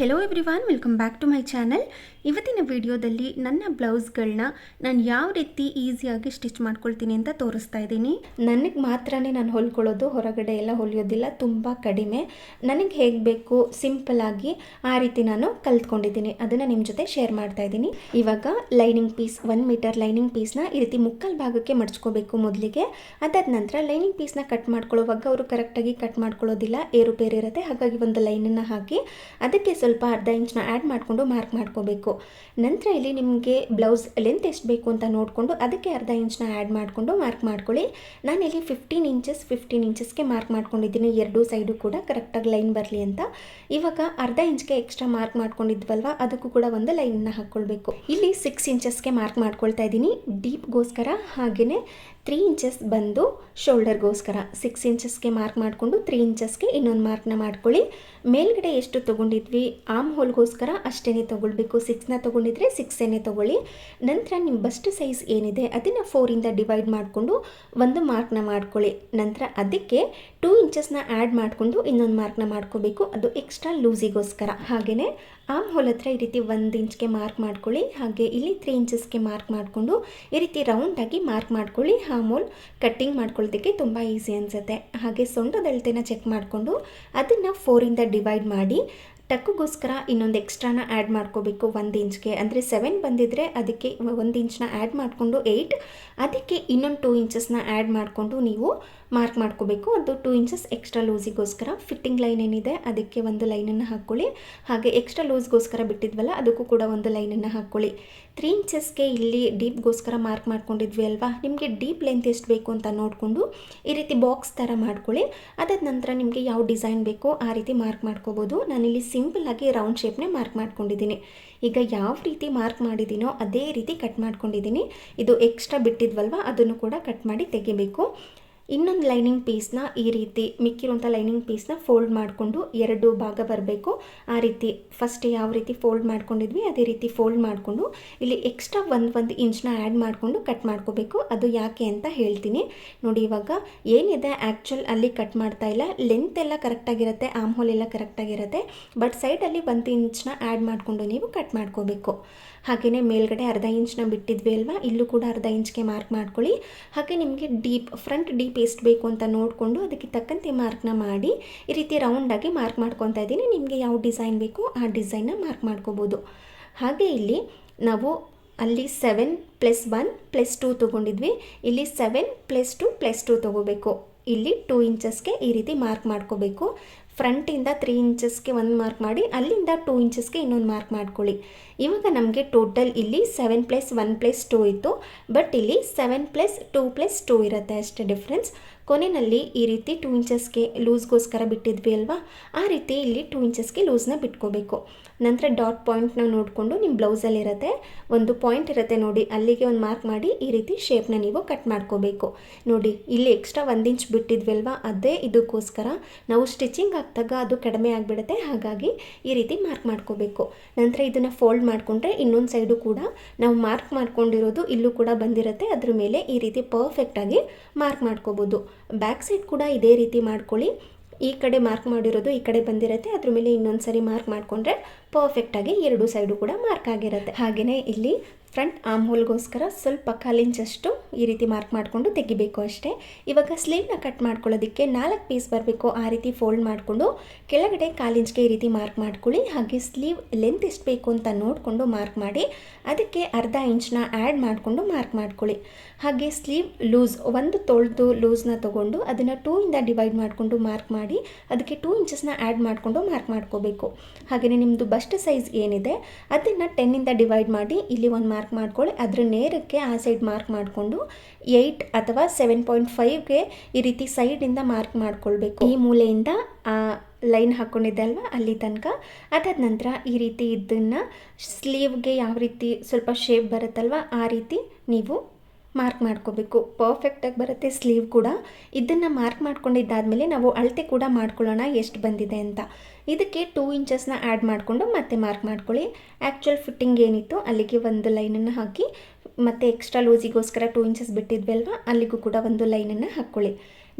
Hello everyone welcome back to my channel ಇವತ್ತಿನ ವಿಡಿಯೋದಲ್ಲಿ ನನ್ನ ಬ್ಲೌಸ್ಗಳನ್ನ ನಾನು ಯಾವ ರೀತಿ ಈಸಿಯಾಗಿ ಸ್ಟಿಚ್ ಮಾಡ್ಕೊಳ್ತೀನಿ ಅಂತ ತೋರಿಸ್ತಾ ಇದ್ದೀನಿ. ನನಗೆ ಮಾತ್ರನೇ ನಾನು ಹೊಲ್ಕೊಳ್ಳೋದು, ಹೊರಗಡೆ ಎಲ್ಲ ಹೊಲಿಯೋದಿಲ್ಲ, ತುಂಬ ಕಡಿಮೆ. ನನಗೆ ಹೇಗೆ ಬೇಕು ಸಿಂಪಲ್ ಆಗಿ ಆ ರೀತಿ ನಾನು ಕಲ್ತ್ಕೊಂಡಿದ್ದೀನಿ. ಅದನ್ನು ನಿಮ್ಮ ಜೊತೆ ಶೇರ್ ಮಾಡ್ತಾ ಇದ್ದೀನಿ. ಇವಾಗ lining piece one metre lining ಪೀಸ್ನ ಈ ರೀತಿ ಮುಕ್ಕಲ್ ಭಾಗಕ್ಕೆ ಮಡ್ಚ್ಕೋಬೇಕು ಮೊದಲಿಗೆ. ಅದಾದ ನಂತರ ಲೈನಿಂಗ್ ಪೀಸ್ನ ಕಟ್ ಮಾಡ್ಕೊಳ್ಳೋವಾಗ ಅವರು ಕರೆಕ್ಟಾಗಿ ಕಟ್ ಮಾಡ್ಕೊಳ್ಳೋದಿಲ್ಲ ಏರುಪೇರು ಇರುತ್ತೆ ಹಾಗಾಗಿ ಒಂದು ಲೈನನ್ನು ಹಾಕಿ ಅದಕ್ಕೆ ಸ್ವಲ್ಪ ಅರ್ಧ ಇಂಚ್ನ ಆ್ಯಡ್ ಮಾಡಿಕೊಂಡು ಮಾರ್ಕ್ ಮಾಡ್ಕೋಬೇಕು. ನಂತರ ಇಲ್ಲಿ ನಿಮಗೆ ಬ್ಲೌಸ್ ಲೆಂತ್ ಎಷ್ಟು ಬೇಕು ಅಂತ ನೋಡಿಕೊಂಡು ಅದಕ್ಕೆ ಅರ್ಧ ಇಂಚ್ನ ಆ್ಯಡ್ ಮಾಡಿಕೊಂಡು ಮಾರ್ಕ್ ಮಾಡ್ಕೊಳ್ಳಿ. ನಾನಿಲ್ಲಿ ಫಿಫ್ಟೀನ್ ಇಂಚಸ್ ಫಿಫ್ಟೀನ್ ಇಂಚಸ್ಗೆ ಮಾರ್ಕ್ ಮಾಡ್ಕೊಂಡಿದ್ದೀನಿ. ಎರಡೂ ಸೈಡು ಕೂಡ ಕರೆಕ್ಟಾಗಿ ಲೈನ್ ಬರಲಿ ಅಂತ. ಇವಾಗ ಅರ್ಧ ಇಂಚ್ಗೆ ಎಕ್ಸ್ಟ್ರಾ ಮಾರ್ಕ್ ಮಾಡ್ಕೊಂಡಿದ್ವಲ್ವ? ಅದಕ್ಕೂ ಕೂಡ ಒಂದು ಲೈನ್ನ ಹಾಕ್ಕೊಳ್ಬೇಕು ಇಲ್ಲಿ ಸಿಕ್ಸ್ ಇಂಚಸ್ಗೆ ಮಾರ್ಕ್ ಮಾಡ್ಕೊಳ್ತಾ ಇದ್ದೀನಿ. ಡೀಪ್ಗೋಸ್ಕರ ಹಾಗೆಯೇ ತ್ರೀ ಇಂಚಸ್ ಬಂದು ಶೋಲ್ಡರ್ಗೋಸ್ಕರ ಸಿಕ್ಸ್ ಇಂಚಸ್ಗೆ ಮಾರ್ಕ್ ಮಾಡಿಕೊಂಡು ತ್ರೀ ಇಂಚಸ್ಗೆ ಇನ್ನೊಂದು ಮಾರ್ಕ್ನ ಮಾಡ್ಕೊಳ್ಳಿ. ಮೇಲ್ಗಡೆ ಎಷ್ಟು ತೊಗೊಂಡಿದ್ವಿ? ಆಮ್ ಹೋಲ್ಗೋಸ್ಕರ ಅಷ್ಟೇ ತೊಗೊಳ್ಬೇಕು. ಸಿಕ್ಸ್ನ ತೊಗೊಂಡಿದ್ರೆ ಸಿಕ್ಸೇನೆ ತೊಗೊಳ್ಳಿ. ನಂತರ ನಿಮ್ಮ ಬಸ್ಟ್ ಸೈಜ್ ಏನಿದೆ ಅದನ್ನು ಫೋರಿಂದ ಡಿವೈಡ್ ಮಾಡಿಕೊಂಡು ಒಂದು ಮಾರ್ಕ್ನ ಮಾಡ್ಕೊಳ್ಳಿ. ನಂತರ ಅದಕ್ಕೆ ಟೂ ಇಂಚಸ್ನ ಆ್ಯಡ್ ಮಾಡಿಕೊಂಡು ಇನ್ನೊಂದು ಮಾರ್ಕ್ನ ಮಾಡ್ಕೋಬೇಕು. ಅದು ಎಕ್ಸ್ಟ್ರಾ ಲೂಸಿಗೋಸ್ಕರ ಹಾಗೆಯೇ ಆಮ್ ಹೋಲ್ ಹತ್ರ ಈ ರೀತಿ ಒಂದು ಇಂಚ್ಗೆ ಮಾರ್ಕ್ ಮಾಡ್ಕೊಳ್ಳಿ, ಹಾಗೆ ಇಲ್ಲಿ ತ್ರೀ ಇಂಚಸ್ಗೆ ಮಾರ್ಕ್ ಮಾಡಿಕೊಂಡು ಈ ರೀತಿ ರೌಂಡಾಗಿ ಮಾರ್ಕ್ ಮಾಡ್ಕೊಳ್ಳಿ. ಆಮ್ ಹೋಲ್ ಕಟ್ಟಿಂಗ್ ಮಾಡ್ಕೊಳ್ಳೋದಕ್ಕೆ ತುಂಬ ಈಸಿ ಅನಿಸುತ್ತೆ. ಹಾಗೆ ಸೊಂಟದಳತೆನ ಚೆಕ್ ಮಾಡಿಕೊಂಡು ಅದನ್ನು ಫೋರಿಂದ ಡಿವೈಡ್ ಮಾಡಿ ಟಕ್ಕುಗೋಸ್ಕರ ಇನ್ನೊಂದು ಎಕ್ಸ್ಟ್ರಾನ ಆ್ಯಡ್ ಮಾಡ್ಕೋಬೇಕು ಒಂದು ಇಂಚ್ಗೆ. ಅಂದರೆ ಸೆವೆನ್ ಬಂದಿದ್ದರೆ ಅದಕ್ಕೆ ಒಂದು ಇಂಚನ್ನ ಆ್ಯಡ್ ಮಾಡಿಕೊಂಡು ಏಯ್ಟ್ ಅದಕ್ಕೆ ಇನ್ನೊಂದು ಟೂ ಇಂಚಸ್ನ ಆ್ಯಡ್ ಮಾಡಿಕೊಂಡು ನೀವು ಮಾರ್ಕ್ ಮಾಡ್ಕೋಬೇಕು. ಅದು ಟೂ ಇಂಚಸ್ ಎಕ್ಸ್ಟ್ರಾ ಲೂಸಿಗೋಸ್ಕರ ಫಿಟ್ಟಿಂಗ್ ಲೈನ್ ಏನಿದೆ, ಅದಕ್ಕೆ ಒಂದು ಲೈನನ್ನು ಹಾಕ್ಕೊಳ್ಳಿ ಹಾಗೆ ಎಕ್ಸ್ಟ್ರಾ ಲೂಸ್ಗೋಸ್ಕರ ಬಿಟ್ಟಿದ್ವಲ್ಲ, ಅದಕ್ಕೂ ಕೂಡ ಒಂದು ಲೈನನ್ನು ಹಾಕ್ಕೊಳ್ಳಿ ತ್ರೀ ಇಂಚಸ್ಗೆ ಇಲ್ಲಿ ಡೀಪ್ಗೋಸ್ಕರ ಮಾರ್ಕ್ ಮಾಡ್ಕೊಂಡಿದ್ವಿ ಅಲ್ವಾ? ನಿಮಗೆ ಡೀಪ್ ಲೆಂತ್ ಎಷ್ಟು ಬೇಕು ಅಂತ ನೋಡಿಕೊಂಡು ಈ ರೀತಿ ಬಾಕ್ಸ್ ಥರ ಮಾಡ್ಕೊಳ್ಳಿ. ಅದಾದ ನಂತರ ನಿಮಗೆ ಯಾವ ಡಿಸೈನ್ ಬೇಕೋ ಆ ರೀತಿ ಮಾರ್ಕ್ ಮಾಡ್ಕೋಬೋದು. ನಾನಿಲ್ಲಿ ಸಿಂಪಲ್ಲಾಗಿ ರೌಂಡ್ ಶೇಪ್ನೇ ಮಾರ್ಕ್ ಮಾಡ್ಕೊಂಡಿದ್ದೀನಿ. ಈಗ ಯಾವ ರೀತಿ ಮಾರ್ಕ್ ಮಾಡಿದ್ದೀನೋ ಅದೇ ರೀತಿ ಕಟ್ ಮಾಡ್ಕೊಂಡಿದ್ದೀನಿ. ಇದು ಎಕ್ಸ್ಟ್ರಾ ಬಿಟ್ಟಿದ್ವಲ್ವ, ಅದನ್ನು ಕೂಡ ಕಟ್ ಮಾಡಿ ತೆಗಿಬೇಕು. ಇನ್ನೊಂದು ಲೈನಿಂಗ್ ಪೀಸ್ನ ಈ ರೀತಿ ಮಿಕ್ಕಿರುವಂಥ ಲೈನಿಂಗ್ ಪೀಸ್ನ ಫೋಲ್ಡ್ ಮಾಡಿಕೊಂಡು ಎರಡು ಭಾಗ ಬರಬೇಕು. ಆ ರೀತಿ ಫಸ್ಟ್ ಯಾವ ರೀತಿ ಫೋಲ್ಡ್ ಮಾಡ್ಕೊಂಡಿದ್ವಿ, ಅದೇ ರೀತಿ ಫೋಲ್ಡ್ ಮಾಡಿಕೊಂಡು ಇಲ್ಲಿ ಎಕ್ಸ್ಟ್ರಾ ಒಂದು ಒಂದು ಇಂಚ್ನ ಆ್ಯಡ್ ಮಾಡಿಕೊಂಡು ಕಟ್ ಮಾಡ್ಕೋಬೇಕು. ಅದು ಯಾಕೆ ಅಂತ ಹೇಳ್ತೀನಿ. ನೋಡಿ ಇವಾಗ ಏನಿದೆ ಆ್ಯಕ್ಚುಲ್ ಅಲ್ಲಿ ಕಟ್ ಮಾಡ್ತಾ ಇಲ್ಲ. ಲೆಂತ್ ಎಲ್ಲ ಕರೆಕ್ಟಾಗಿರುತ್ತೆ ಆಮ್ ಹೋಲ್ ಎಲ್ಲ ಕರೆಕ್ಟಾಗಿರುತ್ತೆ ಬಟ್ ಸೈಡಲ್ಲಿ ಒಂದು ಇಂಚ್ನ ಆ್ಯಡ್ ಮಾಡಿಕೊಂಡು ನೀವು ಕಟ್ ಮಾಡ್ಕೋಬೇಕು. ಹಾಗೆಯೇ ಮೇಲ್ಗಡೆ ಅರ್ಧ ಇಂಚ್ನ ಬಿಟ್ಟಿದ್ವಿ ಅಲ್ವಾ? ಇಲ್ಲೂ ಕೂಡ ಅರ್ಧ ಇಂಚ್ಗೆ ಮಾರ್ಕ್ ಮಾಡ್ಕೊಳ್ಳಿ. ಹಾಗೆ ನಿಮಗೆ ಡೀಪ್ ಫ್ರಂಟ್ ಡೀಪ್ ಎಷ್ಟು ಬೇಕು ಅಂತ ನೋಡಿಕೊಂಡು ಅದಕ್ಕೆ ತಕ್ಕಂತೆ ಮಾರ್ಕ್ನ ಮಾಡಿ, ಈ ರೀತಿ ರೌಂಡಾಗಿ ಮಾರ್ಕ್ ಮಾಡ್ಕೊತಾ ಇದ್ದೀನಿ. ನಿಮಗೆ ಯಾವ ಡಿಸೈನ್ ಬೇಕು ಆ ಡಿಸೈನ್ನ ಮಾರ್ಕ್ ಮಾಡ್ಕೋಬೋದು. ಹಾಗೆ ಇಲ್ಲಿ ನಾವು ಅಲ್ಲಿ seven plus one plus two ತೊಗೊಂಡಿದ್ವಿ. ಇಲ್ಲಿ seven plus two plus two ತೊಗೋಬೇಕು. ಇಲ್ಲಿ ಟೂ ಇಂಚಸ್ಗೆ ಈ ರೀತಿ ಮಾರ್ಕ್ ಮಾಡ್ಕೋಬೇಕು. ಫ್ರಂಟಿಂದ ತ್ರೀ ಇಂಚಸ್ಗೆ ಒಂದು ಮಾರ್ಕ್ ಮಾಡಿ, ಅಲ್ಲಿಂದ ಟೂ ಇಂಚಸ್ಗೆ ಇನ್ನೊಂದು ಮಾರ್ಕ್ ಮಾಡ್ಕೊಳ್ಳಿ. ಇವಾಗ ನಮಗೆ ಟೋಟಲ್ ಇಲ್ಲಿ seven plus one plus two ಇತ್ತು, ಬಟ್ ಇಲ್ಲಿ seven plus two plus two ಇರುತ್ತೆ ಅಷ್ಟೇ ಡಿಫ್ರೆನ್ಸ್. ಕೊನೆಯಲ್ಲಿ ಈ ರೀತಿ ಟೂ ಇಂಚಸ್ಗೆ ಲೂಸ್ಗೋಸ್ಕರ ಬಿಟ್ಟಿದ್ವಿ ಅಲ್ವಾ? ಆ ರೀತಿ ಇಲ್ಲಿ ಟೂ ಇಂಚಸ್ಗೆ ಲೂಸ್ನ ಬಿಟ್ಕೋಬೇಕು. ನಂತರ ಡಾಟ್ ಪಾಯಿಂಟ್ನ ನೋಡಿಕೊಂಡು ನಿಮ್ಮ ಬ್ಲೌಸಲ್ಲಿರುತ್ತೆ ಒಂದು ಪಾಯಿಂಟ್ ಇರುತ್ತೆ ನೋಡಿ, ಅಲ್ಲಿಗೆ ಒಂದು ಮಾರ್ಕ್ ಮಾಡಿ ಈ ರೀತಿ ಶೇಪ್ನ ನೀವು ಕಟ್ ಮಾಡ್ಕೋಬೇಕು. ನೋಡಿ, ಇಲ್ಲಿ ಎಕ್ಸ್ಟ್ರಾ ಒಂದು ಇಂಚ್ ಬಿಟ್ಟಿದ್ವಿ ಅಲ್ವಾ? ಅದೇ ಇದಕ್ಕೋಸ್ಕರ ನಾವು ಸ್ಟಿಚಿಂಗ್ ಹಾಕಿದಾಗ ಅದು ಕಡಿಮೆ ಆಗಿಬಿಡುತ್ತೆ. ಹಾಗಾಗಿ ಈ ರೀತಿ ಮಾರ್ಕ್ ಮಾಡ್ಕೋಬೇಕು. ನಂತರ ಇದನ್ನು ಫೋಲ್ಡ್ ಮಾಡಿಕೊಂಡ್ರೆ ಇನ್ನೊಂದು ಸೈಡು ಕೂಡ ನಾವು ಮಾರ್ಕ್ ಮಾಡ್ಕೊಂಡಿರೋದು ಇಲ್ಲೂ ಕೂಡ ಬಂದಿರುತ್ತೆ. ಅದ್ರ ಮೇಲೆ ಈ ರೀತಿ ಪರ್ಫೆಕ್ಟಾಗಿ ಮಾರ್ಕ್ ಮಾಡ್ಕೋಬೋದು. ಬ್ಯಾಕ್ ಸೈಡ್ ಕೂಡ ಇದೇ ರೀತಿ ಮಾಡ್ಕೊಳ್ಳಿ. ಈ ಕಡೆ ಮಾರ್ಕ್ ಮಾಡಿರೋದು ಈ ಕಡೆ ಬಂದಿರುತ್ತೆ, ಅದ್ರ ಮೇಲೆ ಇನ್ನೊಂದು ಸರಿ ಮಾರ್ಕ್ ಮಾಡಿಕೊಂಡ್ರೆ ಪರ್ಫೆಕ್ಟಾಗಿ ಎರಡು ಸೈಡು ಕೂಡ ಮಾರ್ಕ್ ಆಗಿರುತ್ತೆ. ಹಾಗೆಯೇ ಇಲ್ಲಿ ಫ್ರಂಟ್ ಆಮ್ ಹೋಲ್ಗೋಸ್ಕರ ಸ್ವಲ್ಪ ಕಾಲಿಂಚಷ್ಟು ಈ ರೀತಿ ಮಾರ್ಕ್ ಮಾಡಿಕೊಂಡು ತೆಗಿಬೇಕು ಅಷ್ಟೇ. ಇವಾಗ ಸ್ಲೀವ್ನ ಕಟ್ ಮಾಡ್ಕೊಳ್ಳೋದಕ್ಕೆ ನಾಲ್ಕು ಪೀಸ್ ಬರಬೇಕು. ಆ ರೀತಿ ಫೋಲ್ಡ್ ಮಾಡಿಕೊಂಡು ಕೆಳಗಡೆ ಕಾಲಿಂಚ್ಗೆ ಈ ರೀತಿ ಮಾರ್ಕ್ ಮಾಡ್ಕೊಳ್ಳಿ. ಹಾಗೆ ಸ್ಲೀವ್ ಲೆಂತ್ ಎಷ್ಟು ಬೇಕು ಅಂತ ನೋಡಿಕೊಂಡು ಮಾರ್ಕ್ ಮಾಡಿ ಅದಕ್ಕೆ ಅರ್ಧ ಇಂಚ್ನ ಆ್ಯಡ್ ಮಾಡಿಕೊಂಡು ಮಾರ್ಕ್ ಮಾಡ್ಕೊಳ್ಳಿ. ಹಾಗೆ ಸ್ಲೀವ್ ಲೂಸ್ ಒಂದು ತೊಳೆದು ಲೂಸ್ನ ತೊಗೊಂಡು ಅದನ್ನು ಟೂ ಇಂದ ಡಿವೈಡ್ ಮಾಡಿಕೊಂಡು ಮಾರ್ಕ್ ಮಾಡಿ ಅದಕ್ಕೆ ಟೂ ಇಂಚಸ್ನ ಆ್ಯಡ್ ಮಾಡಿಕೊಂಡು ಮಾರ್ಕ್ ಮಾಡ್ಕೋಬೇಕು. ಹಾಗೆಯೇ ನಿಮ್ಮದು ಬಸ್ಟ್ ಸೈಜ್ ಏನಿದೆ, ಅದನ್ನು ಟೆನ್ನಿಂದ ಡಿವೈಡ್ ಮಾಡಿ, ಇಲ್ಲಿ ಒಂದು ಮಾರ್ಕ್ ಮಾಡ್ಕೊಳ್ಳಿ. ಅದರ ನೇರಕ್ಕೆ ಆ ಸೈಡ್ ಮಾರ್ಕ್ ಮಾಡಿಕೊಂಡು ಏಯ್ಟ್ ಅಥವಾ ಸೆವೆನ್ ಪಾಯಿಂಟ್ ಫೈವ್ಗೆ ಈ ರೀತಿ ಸೈಡಿಂದ ಮಾರ್ಕ್ ಮಾಡಿಕೊಳ್ಬೇಕು. ಈ ಮೂಲೆಯಿಂದ ಆ ಲೈನ್ ಹಾಕ್ಕೊಂಡಿದ್ದೆ ಅಲ್ವಾ? ಅಲ್ಲಿ ತನಕ. ಅದಾದ ನಂತರ ಈ ರೀತಿ ಇದನ್ನು ಸ್ಲೀವ್ಗೆ ಯಾವ ರೀತಿ ಸ್ವಲ್ಪ ಶೇಪ್ ಬರುತ್ತಲ್ವ, ಆ ರೀತಿ ನೀವು ಮಾರ್ಕ್ ಮಾಡ್ಕೋಬೇಕು. ಪರ್ಫೆಕ್ಟಾಗಿ ಬರುತ್ತೆ ಸ್ಲೀವ್ ಕೂಡ. ಇದನ್ನು ಮಾರ್ಕ್ ಮಾಡ್ಕೊಂಡಿದ್ದಾದಮೇಲೆ ನಾವು ಅಳತೆ ಕೂಡ ಮಾಡ್ಕೊಳ್ಳೋಣ ಎಷ್ಟು ಬಂದಿದೆ ಅಂತ. ಇದಕ್ಕೆ ಟೂ ಇಂಚಸ್ನ ಆ್ಯಡ್ ಮಾಡಿಕೊಂಡು ಮತ್ತೆ ಮಾರ್ಕ್ ಮಾಡ್ಕೊಳ್ಳಿ. ಆ್ಯಕ್ಚುಲ್ ಫಿಟ್ಟಿಂಗ್ ಏನಿತ್ತು ಅಲ್ಲಿಗೆ ಒಂದು ಲೈನನ್ನು ಹಾಕಿ, ಮತ್ತೆ ಎಕ್ಸ್ಟ್ರಾ ಲೂಸಿಗೋಸ್ಕರ ಟೂ ಇಂಚಸ್ ಬಿಟ್ಟಿದ್ವಿ ಅಲ್ವಾ ಅಲ್ಲಿಗೂ ಕೂಡ ಒಂದು ಲೈನನ್ನು ಹಾಕ್ಕೊಳ್ಳಿ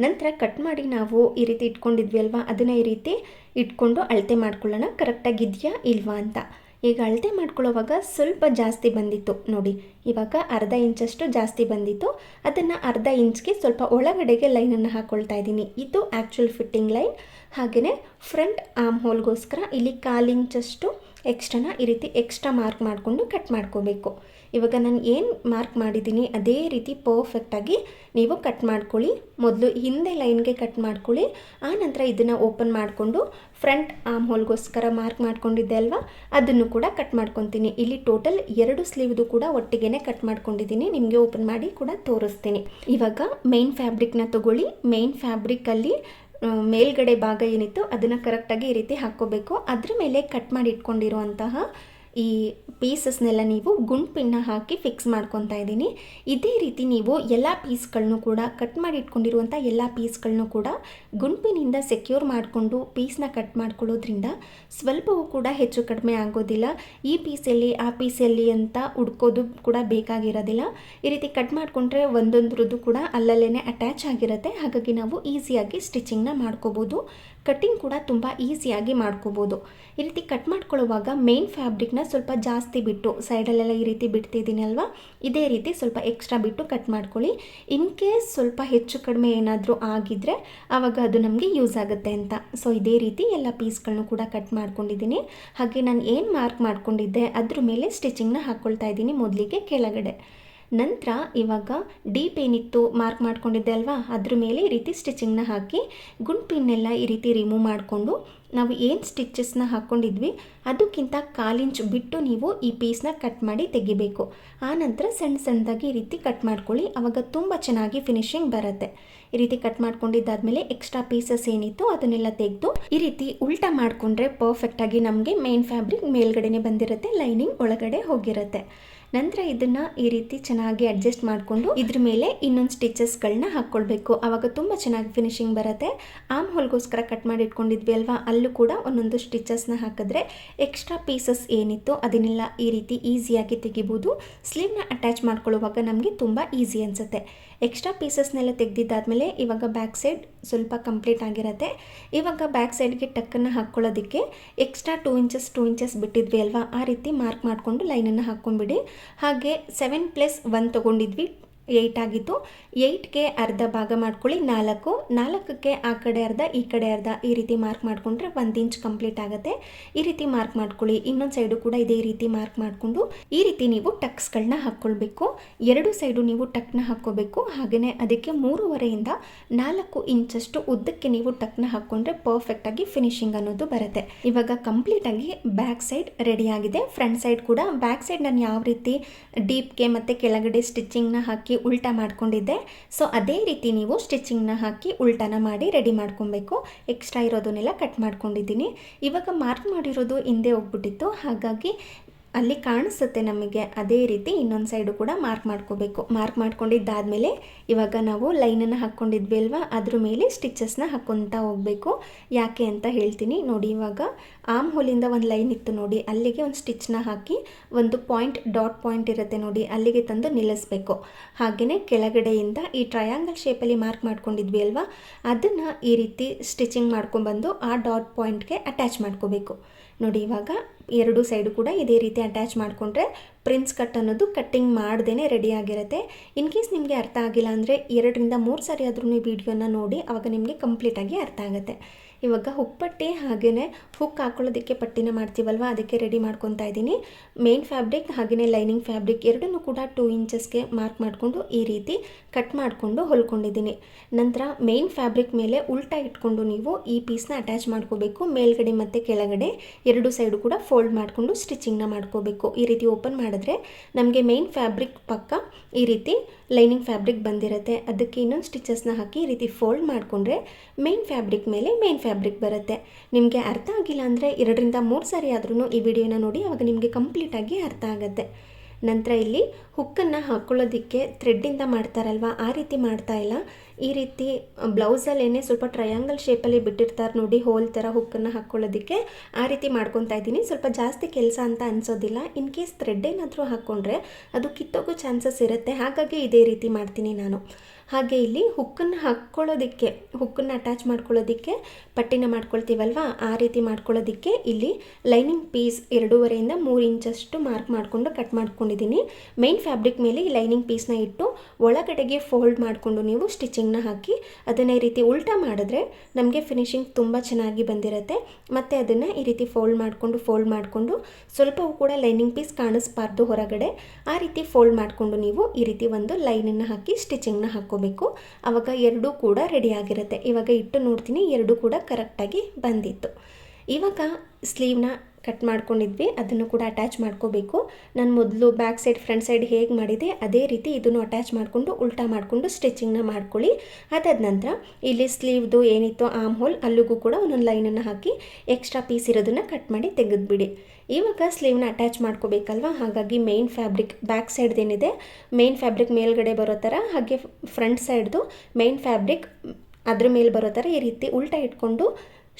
ನಂತರ ಕಟ್ ಮಾಡಿ ನಾವು ಈ ರೀತಿ ಇಟ್ಕೊಂಡಿದ್ವಿ ಅಲ್ವಾ ಅದನ್ನು ಈ ರೀತಿ ಇಟ್ಕೊಂಡು ಅಳತೆ ಮಾಡ್ಕೊಳ್ಳೋಣ. ಕರೆಕ್ಟಾಗಿದೆಯಾ ಇಲ್ವಾ ಅಂತ. ಈಗ ಅಳತೆ ಮಾಡ್ಕೊಳ್ಳೋವಾಗ ಸ್ವಲ್ಪ ಜಾಸ್ತಿ ಬಂದಿತ್ತು. ನೋಡಿ, ಇವಾಗ ಅರ್ಧ ಇಂಚಷ್ಟು ಜಾಸ್ತಿ ಬಂದಿತ್ತು. ಅದನ್ನು ಅರ್ಧ ಇಂಚ್ಗೆ ಸ್ವಲ್ಪ ಒಳಗಡೆಗೆ ಲೈನನ್ನು ಹಾಕ್ಕೊಳ್ತಾ ಇದ್ದೀನಿ. ಇದು ಆ್ಯಕ್ಚುಲ್ ಫಿಟ್ಟಿಂಗ್ ಲೈನ್ ಹಾಗೆಯೇ ಫ್ರಂಟ್ ಆಮ್ ಹೋಲ್ಗೋಸ್ಕರ ಇಲ್ಲಿ ಕಾಲು ಇಂಚಷ್ಟು ಎಕ್ಸ್ಟ್ರಾನ ಈ ರೀತಿ ಎಕ್ಸ್ಟ್ರಾ ಮಾರ್ಕ್ ಮಾಡಿಕೊಂಡು ಕಟ್ ಮಾಡ್ಕೋಬೇಕು. ಇವಾಗ ನಾನು ಏನು ಮಾರ್ಕ್ ಮಾಡಿದ್ದೀನಿ ಅದೇ ರೀತಿ ಪರ್ಫೆಕ್ಟಾಗಿ ನೀವು ಕಟ್ ಮಾಡ್ಕೊಳ್ಳಿ. ಮೊದಲು ಹಿಂದೆ ಲೈನ್ಗೆ ಕಟ್ ಮಾಡ್ಕೊಳ್ಳಿ. ಆ ನಂತರ ಇದನ್ನು ಓಪನ್ ಮಾಡಿಕೊಂಡು ಫ್ರಂಟ್ ಆಮ್ ಹೋಲ್ಗೋಸ್ಕರ ಮಾರ್ಕ್ ಮಾಡ್ಕೊಂಡಿದ್ದೆ ಅಲ್ವಾ? ಅದನ್ನು ಕೂಡ ಕಟ್ ಮಾಡ್ಕೊತೀನಿ. ಇಲ್ಲಿ ಟೋಟಲ್ ಎರಡು ಸ್ಲೀವ್ದು ಕೂಡ ಒಟ್ಟಿಗೆ ಕಟ್ ಮಾಡ್ಕೊಂಡಿದ್ದೀನಿ. ನಿಮಗೆ ಓಪನ್ ಮಾಡಿ ಕೂಡ ತೋರಿಸ್ತೀನಿ. ಇವಾಗ ಮೇನ್ ಫ್ಯಾಬ್ರಿಕ್ನ ತಗೊಳ್ಳಿ. ಮೇನ್ ಫ್ಯಾಬ್ರಿಕಲ್ಲಿ ಮೇಲ್ಗಡೆ ಭಾಗ ಏನಿತ್ತು ಅದನ್ನು ಕರೆಕ್ಟಾಗಿ ಈ ರೀತಿ ಹಾಕ್ಕೋಬೇಕು. ಅದ್ರ ಮೇಲೆ ಕಟ್ ಮಾಡಿ ಇಟ್ಕೊಂಡಿರುವಂತಹ ಈ ಪೀಸಸ್ನೆಲ್ಲ ನೀವು ಗುಂಡ್ಪಿನ್ನ ಹಾಕಿ ಫಿಕ್ಸ್ ಮಾಡ್ಕೊತಾ ಇದ್ದೀನಿ. ಇದೇ ರೀತಿ ನೀವು ಎಲ್ಲ ಪೀಸ್ಗಳನ್ನು ಕೂಡ ಕಟ್ ಮಾಡಿ ಇಟ್ಕೊಂಡಿರುವಂಥ ಎಲ್ಲ ಪೀಸ್ಗಳನ್ನು ಕೂಡ ಗುಂಪಿನಿಂದ ಸೆಕ್ಯೂರ್ ಮಾಡಿಕೊಂಡು ಪೀಸ್ನ ಕಟ್ ಮಾಡ್ಕೊಳ್ಳೋದ್ರಿಂದ ಸ್ವಲ್ಪವೂ ಕೂಡ ಹೆಚ್ಚು ಕಡಿಮೆ ಆಗೋದಿಲ್ಲ. ಈ ಪೀಸಲ್ಲಿ ಆ ಪೀಸಲ್ಲಿ ಅಂತ ಹುಡ್ಕೋದು ಕೂಡ ಬೇಕಾಗಿರೋದಿಲ್ಲ. ಈ ರೀತಿ ಕಟ್ ಮಾಡಿಕೊಂಡ್ರೆ ಒಂದೊಂದ್ರದ್ದು ಕೂಡ ಅಲ್ಲಲ್ಲೇ ಅಟ್ಯಾಚ್ ಆಗಿರುತ್ತೆ. ಹಾಗಾಗಿ ನಾವು ಈಸಿಯಾಗಿ ಸ್ಟಿಚಿಂಗ್ನ ಮಾಡ್ಕೋಬೋದು. ಕಟ್ಟಿಂಗ್ ಕೂಡ ತುಂಬ ಈಸಿಯಾಗಿ ಮಾಡ್ಕೋಬೋದು. ಈ ರೀತಿ ಕಟ್ ಮಾಡ್ಕೊಳ್ಳುವಾಗ ಮೇನ್ ಫ್ಯಾಬ್ರಿಕ್ನ ಸ್ವಲ್ಪ ಜಾಸ್ತಿ ಬಿಟ್ಟು ಸೈಡಲ್ಲೆಲ್ಲ ಈ ರೀತಿ ಬಿಡ್ತಿದ್ದೀನಿ ಅಲ್ವಾ? ಇದೇ ರೀತಿ ಸ್ವಲ್ಪ ಎಕ್ಸ್ಟ್ರಾ ಬಿಟ್ಟು ಕಟ್ ಮಾಡ್ಕೊಳ್ಳಿ. ಇನ್ ಕೇಸ್ ಸ್ವಲ್ಪ ಹೆಚ್ಚು ಕಡಿಮೆ ಏನಾದರೂ ಆಗಿದ್ದರೆ ಆವಾಗ ಅದು ನಮಗೆ ಯೂಸ್ ಆಗುತ್ತೆ ಅಂತ. ಸೊ ಇದೇ ರೀತಿ ಎಲ್ಲ ಪೀಸ್ಗಳನ್ನು ಕೂಡ ಕಟ್ ಮಾಡ್ಕೊಂಡಿದ್ದೀನಿ. ಹಾಗೆ ನಾನು ಏನು ಮಾರ್ಕ್ ಮಾಡ್ಕೊಂಡಿದ್ದೆ ಅದ್ರ ಮೇಲೆ ಸ್ಟಿಚಿಂಗ್ನ ಹಾಕ್ಕೊಳ್ತಾ ಇದ್ದೀನಿ ಮೊದಲಿಗೆ ಕೆಳಗಡೆ. ನಂತರ ಇವಾಗ ಡೀಪ್ ಏನಿತ್ತು ಮಾರ್ಕ್ ಮಾಡ್ಕೊಂಡಿದ್ದೆ ಅಲ್ವಾ? ಅದ್ರ ಮೇಲೆ ಈ ರೀತಿ ಸ್ಟಿಚಿಂಗ್ನ ಹಾಕಿ ಗುಂಡ್ಪಿನ್ನೆಲ್ಲ ಈ ರೀತಿ ರಿಮೂವ್ ಮಾಡಿಕೊಂಡು ನಾವು ಏನು ಸ್ಟಿಚಸ್ನ ಹಾಕ್ಕೊಂಡಿದ್ವಿ ಅದಕ್ಕಿಂತ ಕಾಲಿಂಚ್ ಬಿಟ್ಟು ನೀವು ಈ ಪೀಸ್ನ ಕಟ್ ಮಾಡಿ ತೆಗಿಬೇಕು. ಆನಂತರ ನಂತರ ಸಣ್ಣ ಸಣ್ಣದಾಗಿ ಈ ರೀತಿ ಕಟ್ ಮಾಡ್ಕೊಳ್ಳಿ. ಆವಾಗ ತುಂಬ ಚೆನ್ನಾಗಿ ಫಿನಿಶಿಂಗ್ ಬರುತ್ತೆ. ಈ ರೀತಿ ಕಟ್ ಮಾಡ್ಕೊಂಡಿದ್ದಾದ್ಮೇಲೆ ಎಕ್ಸ್ಟ್ರಾ ಪೀಸಸ್ ಏನಿತ್ತು ಅದನ್ನೆಲ್ಲ ತೆಗೆದು ಈ ರೀತಿ ಉಲ್ಟಾ ಮಾಡಿಕೊಂಡ್ರೆ ಪರ್ಫೆಕ್ಟಾಗಿ ನಮಗೆ ಮೇನ್ ಫ್ಯಾಬ್ರಿಕ್ ಮೇಲ್ಗಡೆನೆ ಬಂದಿರುತ್ತೆ ಲೈನಿಂಗ್ ಒಳಗಡೆ ಹೋಗಿರುತ್ತೆ. ನಂತರ ಇದನ್ನು ಈ ರೀತಿ ಚೆನ್ನಾಗಿ ಅಡ್ಜಸ್ಟ್ ಮಾಡಿಕೊಂಡು ಇದ್ರ ಮೇಲೆ ಇನ್ನೊಂದು ಸ್ಟಿಚಸ್ಗಳನ್ನ ಹಾಕ್ಕೊಳ್ಬೇಕು ಆವಾಗ ತುಂಬ ಚೆನ್ನಾಗಿ ಫಿನಿಶಿಂಗ್ ಬರುತ್ತೆ. ಆಮ್ ಹೋಲ್ಗೋಸ್ಕರ ಕಟ್ ಮಾಡಿ ಇಟ್ಕೊಂಡಿದ್ವಿ ಅಲ್ವಾ? ಅಲ್ಲೂ ಕೂಡ ಒಂದೊಂದು ಸ್ಟಿಚಸ್ನ ಹಾಕಿದ್ರೆ ಎಕ್ಸ್ಟ್ರಾ ಪೀಸಸ್ ಏನಿತ್ತು ಅದನ್ನೆಲ್ಲ ಈ ರೀತಿ ಈಸಿಯಾಗಿ ತೆಗಿಬೋದು. ಸ್ಲೀವ್ನ ಅಟ್ಯಾಚ್ ಮಾಡ್ಕೊಳ್ಳುವಾಗ ನಮಗೆ ತುಂಬ ಈಸಿ ಅನಿಸುತ್ತೆ. ಎಕ್ಸ್ಟ್ರಾ ಪೀಸಸ್ನೆಲ್ಲ ತೆಗೆದಿದ್ದಾದಮೇಲೆ ಇವಾಗ ಬ್ಯಾಕ್ ಸೈಡ್ ಸ್ವಲ್ಪ ಕಂಪ್ಲೀಟ್ ಆಗಿರುತ್ತೆ. ಇವಾಗ ಬ್ಯಾಕ್ ಸೈಡ್ಗೆ ಟಕ್ಕನ್ನು ಹಾಕ್ಕೊಳ್ಳೋದಕ್ಕೆ extra two inches two inches ಬಿಟ್ಟಿದ್ವಿ ಅಲ್ವಾ? ಆ ರೀತಿ ಮಾರ್ಕ್ ಮಾಡಿಕೊಂಡು ಲೈನನ್ನು ಹಾಕ್ಕೊಂಬಿಡಿ ಹಾಗೆ ಸೆವೆನ್ ಪ್ಲಸ್ ಒನ್ ತೊಗೊಂಡಿದ್ವಿ. ಏಯ್ಟ್ ಆಗಿತ್ತು ಏಯ್ಟ್ಗೆ ಅರ್ಧ ಭಾಗ ಮಾಡ್ಕೊಳ್ಳಿ, ನಾಲ್ಕು, ನಾಲ್ಕಕ್ಕೆ ಆ ಕಡೆ ಅರ್ಧ, ಈ ಕಡೆ ಅರ್ಧ ಈ ರೀತಿ ಮಾರ್ಕ್ ಮಾಡಿಕೊಂಡ್ರೆ ಒಂದು ಇಂಚ್ ಕಂಪ್ಲೀಟ್ ಆಗುತ್ತೆ. ಈ ರೀತಿ ಮಾರ್ಕ್ ಮಾಡ್ಕೊಳ್ಳಿ, ಇನ್ನೊಂದು ಸೈಡು ಕೂಡ ಇದೇ ರೀತಿ ಮಾರ್ಕ್ ಮಾಡಿಕೊಂಡು, ಈ ರೀತಿ ನೀವು ಟಕ್ಸ್ಗಳನ್ನ ಹಾಕ್ಕೊಳ್ಬೇಕು. ಎರಡು ಸೈಡು ನೀವು ಟಕ್ನ ಹಾಕ್ಕೋಬೇಕು ಹಾಗೆಯೇ ಅದಕ್ಕೆ ಮೂರುವರೆಯಿಂದ ನಾಲ್ಕು ಇಂಚಷ್ಟು ಉದ್ದಕ್ಕೆ ನೀವು ಟಕ್ನ ಹಾಕ್ಕೊಂಡ್ರೆ ಪರ್ಫೆಕ್ಟಾಗಿ ಫಿನಿಶಿಂಗ್ ಅನ್ನೋದು ಬರುತ್ತೆ. ಇವಾಗ ಕಂಪ್ಲೀಟಾಗಿ ಬ್ಯಾಕ್ ಸೈಡ್ ರೆಡಿ ಆಗಿದೆ. ಫ್ರಂಟ್ ಸೈಡ್ ಕೂಡ ಬ್ಯಾಕ್ ಸೈಡ್ ನಾನು ಯಾವ ರೀತಿ ಡೀಪ್ಗೆ ಮತ್ತು ಕೆಳಗಡೆ ಸ್ಟಿಚಿಂಗ್ನ ಹಾಕಿ ಉಲ್ಟಾ ಮಾಡ್ಕೊಂಡಿದ್ದೆ. ಸೊ ಅದೇ ರೀತಿ ನೀವು ಸ್ಟಿಚಿಂಗ್ನ ಹಾಕಿ ಉಲ್ಟಾನ ಮಾಡಿ ರೆಡಿ ಮಾಡ್ಕೊಬೇಕು. ಎಕ್ಸ್ಟ್ರಾ ಇರೋದನ್ನೆಲ್ಲ ಕಟ್ ಮಾಡ್ಕೊಂಡಿದ್ದೀನಿ. ಇವಾಗ ಮಾರ್ಕ್ ಮಾಡಿರೋದು ಹಿಂದೆ ಹೋಗ್ಬಿಟ್ಟಿತ್ತು. ಹಾಗಾಗಿ ಅಲ್ಲಿ ಕಾಣಿಸುತ್ತೆ ನಮಗೆ ಅದೇ ರೀತಿ ಇನ್ನೊಂದು ಸೈಡು ಕೂಡ ಮಾರ್ಕ್ ಮಾಡ್ಕೋಬೇಕು. ಮಾರ್ಕ್ ಮಾಡ್ಕೊಂಡಿದ್ದಾದಮೇಲೆ ಇವಾಗ ನಾವು ಲೈನನ್ನು ಹಾಕ್ಕೊಂಡಿದ್ವಿ ಅಲ್ವಾ? ಅದ್ರ ಮೇಲೆ ಸ್ಟಿಚಸ್ನ ಹಾಕ್ಕೊತಾ ಹೋಗಬೇಕು. ಯಾಕೆ ಅಂತ ಹೇಳ್ತೀನಿ. ನೋಡಿ ಇವಾಗ ಆಮ್ ಹೋಲಿಂದ ಒಂದು ಲೈನ್ ಇತ್ತು ನೋಡಿ. ಅಲ್ಲಿಗೆ ಒಂದು ಸ್ಟಿಚ್ನ ಹಾಕಿ ಒಂದು ಪಾಯಿಂಟ್ ಡಾಟ್ ಪಾಯಿಂಟ್ ಇರುತ್ತೆ ನೋಡಿ. ಅಲ್ಲಿಗೆ ತಂದು ನಿಲ್ಲಿಸ್ಬೇಕು. ಹಾಗೆಯೇ ಕೆಳಗಡೆಯಿಂದ ಈ ಟ್ರಯಾಂಗಲ್ ಶೇಪಲ್ಲಿ ಮಾರ್ಕ್ ಮಾಡ್ಕೊಂಡಿದ್ವಿ ಅಲ್ವಾ? ಅದನ್ನು ಈ ರೀತಿ ಸ್ಟಿಚಿಂಗ್ ಮಾಡ್ಕೊಂಡ್ಬಂದು ಆ ಡಾಟ್ ಪಾಯಿಂಟ್ಗೆ ಅಟ್ಯಾಚ್ ಮಾಡ್ಕೋಬೇಕು. ನೋಡಿ ಇವಾಗ ಎರಡು ಸೈಡು ಕೂಡ ಇದೇ ರೀತಿ ಅಟ್ಯಾಚ್ ಮಾಡಿಕೊಂಡ್ರೆ ಪ್ರಿನ್ಸ್ ಕಟ್ ಅನ್ನೋದು ಕಟ್ಟಿಂಗ್ ಮಾಡ್ದೇ ರೆಡಿ ಆಗಿರುತ್ತೆ. ಇನ್ ಕೇಸ್ ನಿಮಗೆ ಅರ್ಥ ಆಗಿಲ್ಲ ಅಂದರೆ ಎರಡರಿಂದ ಮೂರು ಸಾರಿ ಆದ್ರೂ ಈ ವಿಡಿಯೋನ ನೋಡಿ ಆವಾಗ ನಿಮಗೆ ಕಂಪ್ಲೀಟಾಗಿ ಅರ್ಥ ಆಗುತ್ತೆ. ಇವಾಗ ಹುಪ್ಪಟ್ಟಿ ಹಾಗೆಯೇ ಹುಕ್ ಹಾಕೊಳ್ಳೋದಕ್ಕೆ ಪಟ್ಟಿನ ಮಾಡ್ತೀವಲ್ವ? ಅದಕ್ಕೆ ರೆಡಿ ಮಾಡ್ಕೊತಾ ಇದ್ದೀನಿ. ಮೇನ್ ಫ್ಯಾಬ್ರಿಕ್ ಹಾಗೆಯೇ ಲೈನಿಂಗ್ ಫ್ಯಾಬ್ರಿಕ್ ಎರಡನ್ನೂ ಕೂಡ ಟೂ ಇಂಚಸ್ಗೆ ಮಾರ್ಕ್ ಮಾಡಿಕೊಂಡು ಈ ರೀತಿ ಕಟ್ ಮಾಡಿಕೊಂಡು ಹೊಲ್ಕೊಂಡಿದ್ದೀನಿ. ನಂತರ ಮೇನ್ ಫ್ಯಾಬ್ರಿಕ್ ಮೇಲೆ ಉಲ್ಟಾ ಇಟ್ಕೊಂಡು ನೀವು ಈ ಪೀಸ್ನ ಅಟ್ಯಾಚ್ ಮಾಡ್ಕೋಬೇಕು. ಮೇಲ್ಗಡೆ ಮತ್ತು ಕೆಳಗಡೆ ಎರಡು ಸೈಡು ಕೂಡ ಫೋಲ್ಡ್ ಮಾಡಿಕೊಂಡು ಸ್ಟಿಚಿಂಗ್ನ ಮಾಡ್ಕೋಬೇಕು. ಈ ರೀತಿ ಓಪನ್ ಮಾಡಿದ್ರೆ ನಮಗೆ ಮೇನ್ ಫ್ಯಾಬ್ರಿಕ್ ಪಕ್ಕ ಈ ರೀತಿ ಲೈನಿಂಗ್ ಫ್ಯಾಬ್ರಿಕ್ ಬಂದಿರುತ್ತೆ. ಅದಕ್ಕೆ ಇನ್ನೊಂದು ಸ್ಟಿಚಸ್ನ ಹಾಕಿ ಈ ರೀತಿ ಫೋಲ್ಡ್ ಮಾಡಿಕೊಂಡ್ರೆ ಮೇನ್ ಫ್ಯಾಬ್ರಿಕ್ ಮೇಲೆ ಮೇನ್ ಫ್ಯಾಬ್ರಿಕ್ ಬರುತ್ತೆ. ನಿಮಗೆ ಅರ್ಥ ಆಗಿಲ್ಲ ಅಂದರೆ ಎರಡರಿಂದ ಮೂರು ಸಾರಿ ಆದ್ರೂ ಈ ವಿಡಿಯೋನ ನೋಡಿ, ಅವಾಗ ನಿಮಗೆ ಕಂಪ್ಲೀಟಾಗಿ ಅರ್ಥ ಆಗುತ್ತೆ. ನಂತರ ಇಲ್ಲಿ ಹುಕ್ಕನ್ನು ಹಾಕ್ಕೊಳ್ಳೋದಕ್ಕೆ ಥ್ರೆಡ್ಡಿಂದ ಮಾಡ್ತಾರಲ್ವ? ಆ ರೀತಿ ಮಾಡ್ತಾ ಇಲ್ಲ. ಈ ರೀತಿ ಬ್ಲೌಸಲ್ಲೇನೆ ಸ್ವಲ್ಪ ಟ್ರಯಾಂಗಲ್ ಶೇಪಲ್ಲಿ ಬಿಟ್ಟಿರ್ತಾರೆ ನೋಡಿ ಹೋಲ್ ಥರ ಹುಕ್ಕನ್ನು ಹಾಕ್ಕೊಳ್ಳೋದಕ್ಕೆ ಆ ರೀತಿ ಮಾಡ್ಕೊತಾ ಇದ್ದೀನಿ. ಸ್ವಲ್ಪ ಜಾಸ್ತಿ ಕೆಲಸ ಅಂತ ಅನಿಸೋದಿಲ್ಲ. ಇನ್ ಕೇಸ್ ಥ್ರೆಡ್ ಏನಾದರೂ ಹಾಕ್ಕೊಂಡ್ರೆ ಅದು ಕಿತ್ತೋಗೋ ಚಾನ್ಸಸ್ ಇರುತ್ತೆ. ಹಾಗಾಗಿ ಇದೇ ರೀತಿ ಮಾಡ್ತೀನಿ ನಾನು. ಹಾಗೆ ಇಲ್ಲಿ ಹುಕ್ಕನ್ನು ಹಾಕ್ಕೊಳ್ಳೋದಕ್ಕೆ ಹುಕ್ಕನ್ನು ಅಟ್ಯಾಚ್ ಮಾಡ್ಕೊಳ್ಳೋದಕ್ಕೆ, ಪಟ್ಟಿನ ಮಾಡ್ಕೊಳ್ತೀವಲ್ವಾ? ಆ ರೀತಿ ಮಾಡ್ಕೊಳ್ಳೋದಕ್ಕೆ ಇಲ್ಲಿ ಲೈನಿಂಗ್ ಪೀಸ್ ಎರಡೂವರೆಯಿಂದ ಮೂರು ಇಂಚಷ್ಟು ಮಾರ್ಕ್ ಮಾಡಿಕೊಂಡು ಕಟ್ ಮಾಡ್ಕೊಂಡಿದ್ದೀನಿ. ಮೇನ್ ಫ್ಯಾಬ್ರಿಕ್ ಮೇಲೆ ಈ ಲೈನಿಂಗ್ ಪೀಸ್ನ ಇಟ್ಟು ಒಳಗಡೆಗೆ ಫೋಲ್ಡ್ ಮಾಡಿಕೊಂಡು ನೀವು ಸ್ಟಿಚಿಂಗ್ನ ಹಾಕಿ ಅದನ್ನು ಈ ರೀತಿ ಉಲ್ಟಾ ಮಾಡಿದ್ರೆ ನಮಗೆ ಫಿನಿಶಿಂಗ್ ತುಂಬ ಚೆನ್ನಾಗಿ ಬಂದಿರುತ್ತೆ. ಮತ್ತು ಅದನ್ನು ಈ ರೀತಿ ಫೋಲ್ಡ್ ಮಾಡಿಕೊಂಡು ಫೋಲ್ಡ್ ಮಾಡಿಕೊಂಡು ಸ್ವಲ್ಪವೂ ಕೂಡ ಲೈನಿಂಗ್ ಪೀಸ್ ಕಾಣಿಸ್ಬಾರ್ದು ಹೊರಗಡೆ. ಆ ರೀತಿ ಫೋಲ್ಡ್ ಮಾಡಿಕೊಂಡು ನೀವು ಈ ರೀತಿ ಒಂದು ಲೈನನ್ನು ಹಾಕಿ ಸ್ಟಿಚಿಂಗ್ನ ಹಾಕ್ಕೋಬೇಕು. ಆವಾಗ ಎರಡೂ ಕೂಡ ರೆಡಿಯಾಗಿರುತ್ತೆ ಇವಾಗ ಇಟ್ಟು ನೋಡ್ತೀನಿ, ಎರಡೂ ಕೂಡ ಕರೆಕ್ಟಾಗಿ ಬಂದಿತ್ತು. ಇವಾಗ ಸ್ಲೀವ್ನ ಕಟ್ ಮಾಡ್ಕೊಂಡಿದ್ವಿ, ಅದನ್ನು ಕೂಡ ಅಟ್ಯಾಚ್ ಮಾಡ್ಕೋಬೇಕು. ನಾನು ಮೊದಲು ಬ್ಯಾಕ್ ಸೈಡ್ ಫ್ರಂಟ್ ಸೈಡ್ ಹೇಗೆ ಮಾಡಿದೆ, ಅದೇ ರೀತಿ ಇದನ್ನು ಅಟ್ಯಾಚ್ ಮಾಡಿಕೊಂಡು ಉಲ್ಟಾ ಮಾಡಿಕೊಂಡು ಸ್ಟಿಚಿಂಗ್ನ ಮಾಡ್ಕೊಳ್ಳಿ. ಅದಾದ ನಂತರ ಇಲ್ಲಿ ಸ್ಲೀವ್ದು ಏನಿತ್ತು ಆಮ್ ಹೋಲ್ ಅಲ್ಲಿಗೂ ಕೂಡ ಒಂದೊಂದು ಲೈನನ್ನು ಹಾಕಿ ಎಕ್ಸ್ಟ್ರಾ ಪೀಸ್ ಇರೋದನ್ನು ಕಟ್ ಮಾಡಿ ತೆಗೆದುಬಿಡಿ. ಇವಾಗ ಸ್ಲೀವ್ನ ಅಟ್ಯಾಚ್ ಮಾಡ್ಕೋಬೇಕಲ್ವ? ಹಾಗಾಗಿ ಮೇನ್ ಫ್ಯಾಬ್ರಿಕ್ ಬ್ಯಾಕ್ ಸೈಡ್ದೇನಿದೆ ಮೇನ್ ಫ್ಯಾಬ್ರಿಕ್ ಮೇಲ್ಗಡೆ ಬರೋ ಥರ ಹಾಗೆ ಫ್ರಂಟ್ ಸೈಡ್ದು ಮೇನ್ ಫ್ಯಾಬ್ರಿಕ್ ಅದ್ರ ಮೇಲೆ ಬರೋ ಥರ ಈ ರೀತಿ ಉಲ್ಟಾ ಇಟ್ಕೊಂಡು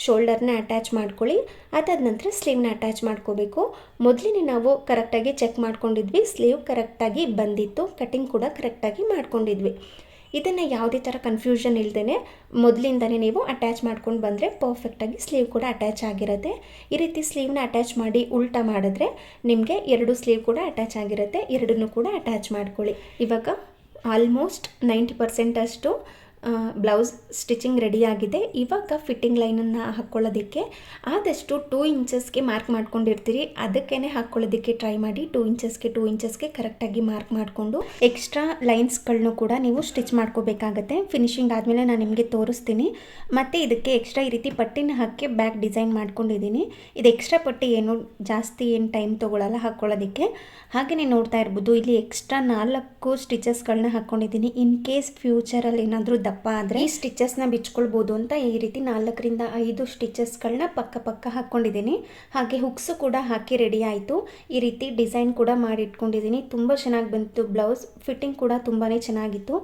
ಶೋಲ್ಡರ್ನ ಅಟ್ಯಾಚ್ ಮಾಡ್ಕೊಳ್ಳಿ. ಅದಾದ ನಂತರ ಸ್ಲೀವ್ನ ಅಟ್ಯಾಚ್ ಮಾಡ್ಕೋಬೇಕು. ಮೊದಲಿನೇ ನಾವು ಕರೆಕ್ಟಾಗಿ ಚೆಕ್ ಮಾಡ್ಕೊಂಡಿದ್ವಿ. ಸ್ಲೀವ್ ಕರೆಕ್ಟಾಗಿ ಬಂದಿತ್ತು. ಕಟಿಂಗ್ ಕೂಡ ಕರೆಕ್ಟಾಗಿ ಮಾಡ್ಕೊಂಡಿದ್ವಿ. ಇದನ್ನು ಯಾವುದೇ ಥರ ಕನ್ಫ್ಯೂಷನ್ ಇಲ್ಲದೇ ಮೊದಲಿಂದನೇ ನೀವು ಅಟ್ಯಾಚ್ ಮಾಡ್ಕೊಂಡು ಬಂದರೆ ಪರ್ಫೆಕ್ಟಾಗಿ ಸ್ಲೀವ್ ಕೂಡ ಅಟ್ಯಾಚ್ ಆಗಿರುತ್ತೆ. ಈ ರೀತಿ ಸ್ಲೀವ್ನ ಅಟ್ಯಾಚ್ ಮಾಡಿ ಉಲ್ಟಾ ಮಾಡಿದ್ರೆ ನಿಮಗೆ ಎರಡು ಸ್ಲೀವ್ ಕೂಡ ಅಟ್ಯಾಚ್ ಆಗಿರುತ್ತೆ. ಎರಡನ್ನೂ ಕೂಡ ಅಟ್ಯಾಚ್ ಮಾಡ್ಕೊಳ್ಳಿ. ಇವಾಗ ಆಲ್ಮೋಸ್ಟ್ ನೈಂಟಿ ಪರ್ಸೆಂಟಷ್ಟು ಬ್ಲೌಸ್ ಸ್ಟಿಚಿಂಗ್ ರೆಡಿಯಾಗಿದೆ ಇವಾಗ ಫಿಟ್ಟಿಂಗ್ ಲೈನನ್ನು ಹಾಕ್ಕೊಳ್ಳೋದಕ್ಕೆ ಆದಷ್ಟು ಟೂ ಇಂಚಸ್ಗೆ ಮಾರ್ಕ್ ಮಾಡ್ಕೊಂಡಿರ್ತೀರಿ. ಅದಕ್ಕೇ ಹಾಕ್ಕೊಳ್ಳೋದಕ್ಕೆ ಟ್ರೈ ಮಾಡಿ ಟೂ ಇಂಚಸ್ಗೆ ಟೂ ಇಂಚಸ್ಗೆ ಕರೆಕ್ಟಾಗಿ ಮಾರ್ಕ್ ಮಾಡಿಕೊಂಡು ಎಕ್ಸ್ಟ್ರಾ ಲೈನ್ಸ್ಗಳನ್ನೂ ಕೂಡ ನೀವು ಸ್ಟಿಚ್ ಮಾಡ್ಕೋಬೇಕಾಗತ್ತೆ. ಫಿನಿಶಿಂಗ್ ಆದಮೇಲೆ ನಾನು ನಿಮಗೆ ತೋರಿಸ್ತೀನಿ. ಮತ್ತು ಇದಕ್ಕೆ ಎಕ್ಸ್ಟ್ರಾ ಈ ರೀತಿ ಪಟ್ಟಿನ ಹಾಕಿ ಬ್ಯಾಕ್ ಡಿಸೈನ್ ಮಾಡ್ಕೊಂಡಿದ್ದೀನಿ. ಇದು ಎಕ್ಸ್ಟ್ರಾ ಪಟ್ಟಿ ಏನು ಜಾಸ್ತಿ ಏನು ಟೈಮ್ ತೊಗೊಳಲ್ಲ ಹಾಕ್ಕೊಳ್ಳೋದಕ್ಕೆ ಹಾಗೆಯೇ ನೋಡ್ತಾ ಇರ್ಬೋದು, ಇಲ್ಲಿ ಎಕ್ಸ್ಟ್ರಾ ನಾಲ್ಕು ಸ್ಟಿಚಸ್ಗಳನ್ನ ಹಾಕ್ಕೊಂಡಿದ್ದೀನಿ ಇನ್ ಕೇಸ್ ಫ್ಯೂಚರಲ್ಲಿ ಏನಾದರೂ ದಪ್ಪ ಆದರೆ ಈ ಸ್ಟಿಚಸ್ನ ಬಿಚ್ಕೊಳ್ಬೋದು ಅಂತ ಈ ರೀತಿ ನಾಲ್ಕರಿಂದ ಐದು ಸ್ಟಿಚಸ್ಗಳನ್ನ ಪಕ್ಕ ಪಕ್ಕ ಹಾಕ್ಕೊಂಡಿದ್ದೀನಿ ಹಾಗೆ ಹುಕ್ಸು ಕೂಡ ಹಾಕಿ ರೆಡಿ ಆಯಿತು. ಈ ರೀತಿ ಡಿಸೈನ್ ಕೂಡ ಮಾಡಿ ಇಟ್ಕೊಂಡಿದ್ದೀನಿ ತುಂಬ ಚೆನ್ನಾಗಿ ಬಂತು ಬ್ಲೌಸ್ ಫಿಟ್ಟಿಂಗ್ ಕೂಡ ತುಂಬಾ ಚೆನ್ನಾಗಿತ್ತು.